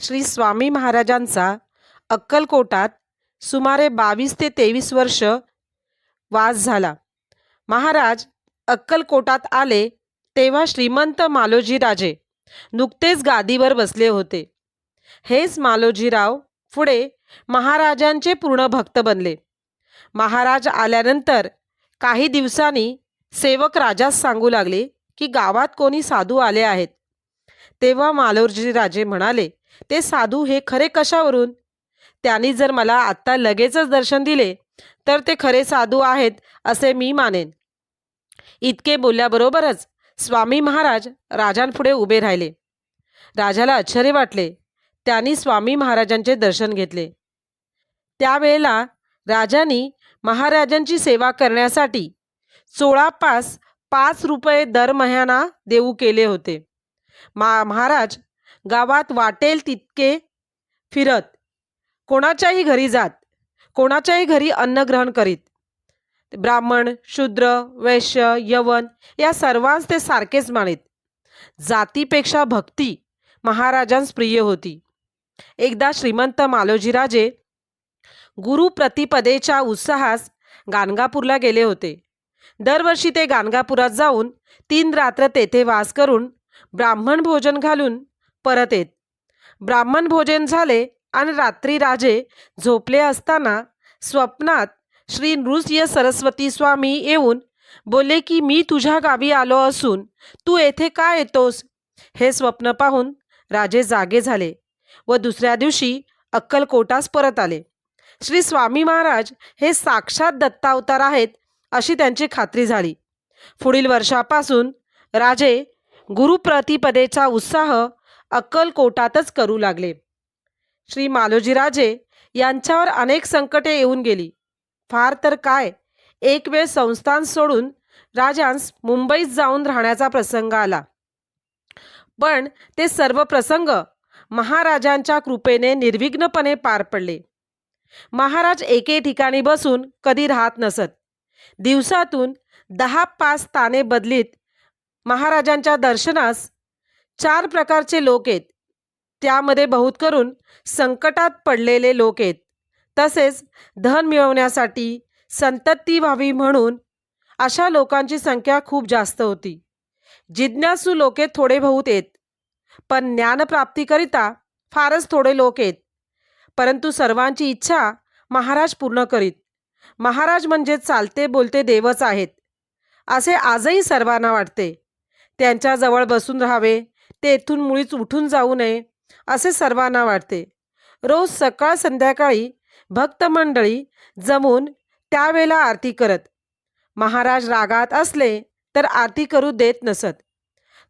श्री स्वामी महाराजांचा अक्कलकोटात सुमारे बावीस ते तेवीस वर्ष वास झाला. महाराज अक्कलकोटात आले तेव्हा श्रीमंत मालोजी राजे नुकतेच गादीवर बसले होते. हेच मालोजीराव पुढे महाराजांचे पूर्ण भक्त बनले. महाराज आल्यानंतर काही दिवसांनी सेवक राजास सांगू लागले की गावात कोणी साधू आले आहेत. तेव्हा मालोजी राजे म्हणाले ते साधू हे खरे कशावरून? त्यांनी जर मला आत्ता लगेचच दर्शन दिले तर ते खरे साधू आहेत असे मी मानेन. इतके बोलल्याबरोबरच स्वामी महाराज राजांपुढे उभे राहिले. राजाला आश्चर्य वाटले. त्यांनी स्वामी महाराजांचे दर्शन घेतले. त्यावेळेला राजांनी महाराजांची सेवा करण्यासाठी सोळा पास पाच रुपये दरमह्याना देऊ केले होते. मा महाराज गावात वाटेल तितके फिरत. कोणाच्याही घरी जात. कोणाच्याही घरी अन्न ग्रहण करीत. ब्राह्मण शूद्र वैश्य यवन या सर्वांस ते सारखेच मानित. जातीपेक्षा भक्ती महाराजांस प्रिय होती. एकदा श्रीमंत मालोजीराजे गुरु प्रतिपदेच्या उत्साहास गाणगापूरला गेले होते. दरवर्षी ते गाणगापुरात जाऊन तीन रात्र तेथे वास करून ब्राह्मण भोजन घालून परत येत. ब्राह्मण भोजन झाले आणि रात्री राजे झोपले असताना स्वप्नात श्री नृसिंह सरस्वती स्वामी येऊन बोलले की मी तुझ्या गावी आलो असून तू येथे का येतोस? हे स्वप्न पाहून राजे जागे झाले व दुसऱ्या दिवशी अक्कलकोटास परत आले. श्री स्वामी महाराज हे साक्षात दत्तावतार आहेत अशी त्यांची खात्री झाली. पुढील वर्षापासून राजे गुरुप्रतिपदेचा उत्साह अक्कलकोटातच करू लागले. श्री मालोजीराजे यांच्यावर अनेक संकटे येऊन गेली. फार तर काय एक वेळ संस्थान सोडून राजांस मुंबईत जाऊन राहण्याचा प्रसंग आला. पण ते सर्व प्रसंग महाराजांच्या कृपेने निर्विघ्नपणे पार पडले. महाराज एके ठिकाणी बसून कधी राहत नसत. दिवसातून दहा पाच ताने बदलीत महाराजांच्या दर्शनास चार प्रकारचे लोक आहेत. त्यामध्ये बहुत करून संकटात पडलेले लोक आहेत. तसेच धन मिळवण्यासाठी संतती व्हावी म्हणून अशा लोकांची संख्या खूप जास्त होती. जिज्ञासू लोके थोडे बहुत येत पण ज्ञानप्राप्तीकरिता फारच थोडे लोक येत परंतु सर्वांची इच्छा महाराज पूर्ण करीत. महाराज म्हणजे चालते बोलते देवच आहेत. असे आजही सर्वांना वाटते. त्यांच्याजवळ बसून राहावे तेथून मुळीच उठून जाऊ नये असे सर्वांना वाटते. रोज सकाळ संध्याकाळी भक्त मंडळी जमून त्यावेळेला आरती करत. महाराज रागात असले तर आरती करू देत नसत.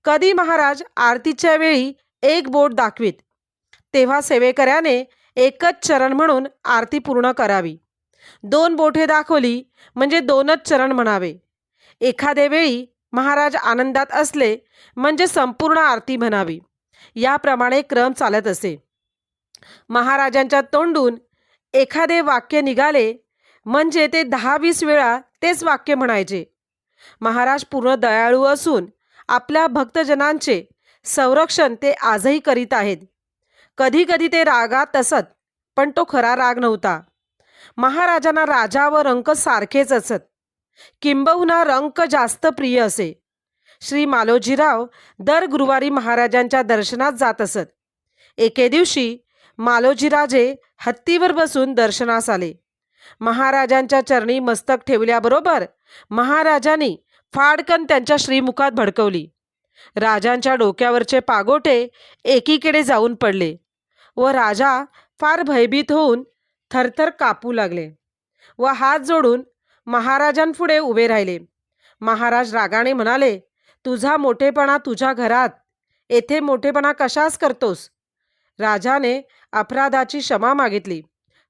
कधी महाराज आरतीच्या वेळी एक बोट दाखवीत? तेव्हा सेवेकऱ्याने एकच चरण म्हणून आरती पूर्ण करावी. दोन बोटे दाखवली म्हणजे दोनच चरण म्हणावे. एखाद्या वेळी महाराज आनंदात असले म्हणजे संपूर्ण आरती म्हणावी. याप्रमाणे क्रम चालत असे. महाराजांच्या तोंडून एखादे वाक्य निघाले म्हणजे ते दहा वीस वेळा तेच वाक्य म्हणायचे. महाराज पूर्ण दयाळू असून आपल्या भक्तजनांचे संरक्षण ते आजही करीत आहेत. कधी कधी ते रागात असत पण तो खरा राग नव्हता. महाराजांना राजा व रंक सारखेच असत. किंबहुना रंक जास्त प्रिय असे. श्री मालोजीराव दर गुरुवारी महाराजांच्या दर्शनात जात असत. एके दिवशी मालोजीराजे हत्तीवर बसून दर्शनास आले. महाराजांच्या चरणी मस्तक ठेवल्याबरोबर महाराजांनी फाडकन त्यांच्या श्रीमुखात भडकवली. राजांच्या डोक्यावरचे पागोटे एकीकडे जाऊन पडले व राजा फार भयभीत होऊन थरथर कापू लागले व हात जोडून महाराजांपुढे उभे राहिले. महाराज रागाने म्हणाले तुझा मोठेपणा तुझ्या घरात. येथे मोठेपणा कशास करतोस? राजाने अपराधाची क्षमा मागितली.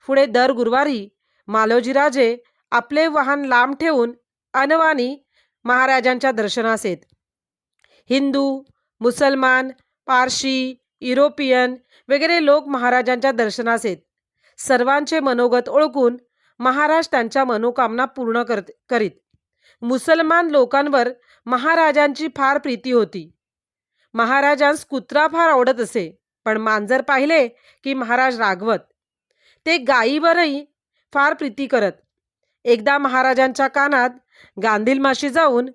पुढे दर गुरुवारी मालोजीराजे आपले वाहन लांब ठेवून अनवानी महाराजांच्या दर्शनास येत. हिंदू मुसलमान पारशी युरोपियन वगैरे लोक महाराजांच्या दर्शनास येत. सर्वांचे मनोगत ओळखून महाराज त्यांच्या मनोकामना पूर्ण करत करीत. मुसलमान लोकांवर महाराजांची फार प्रीती होती. महाराजांस कुत्रा फार आवडत असे पण मांजर पाहिले की महाराज रागवत. ते गायीवरही फार प्रीती करत. एकदा महाराजांच्या कानात गांधील माशी जाऊन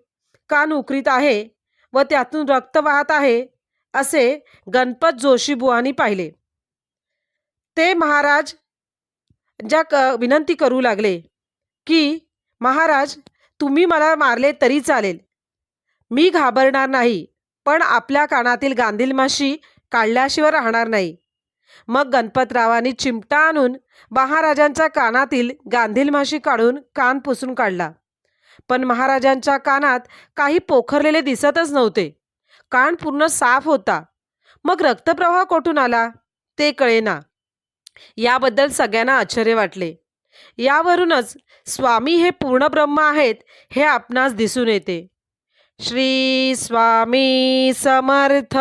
कान उकरीत आहे व त्यातून रक्त वाहत आहे असे गणपत जोशीबुवांनी पाहिले. ते महाराज ज्या क विनंती करू लागले की महाराज तुम्ही मला मारले तरी चालेल. मी घाबरणार नाही पण आपल्या कानातील गांधीलमाशी काढल्याशिवाय राहणार नाही. मग गणपतरावांनी चिमटा आणून महाराजांच्या कानातील गांधीलमाशी काढून कान पुसून काढला. पण महाराजांच्या कानात काही पोखरलेले दिसतच नव्हते. कान पूर्ण साफ होता. मग रक्तप्रवाह कोठून आला? ते कळेना. याबद्दल सगळ्यांना आश्चर्य वाटले. यावरूनच स्वामी हे पूर्ण ब्रह्म आहेत हे आपणास दिसून येते. श्री स्वामी समर्थ.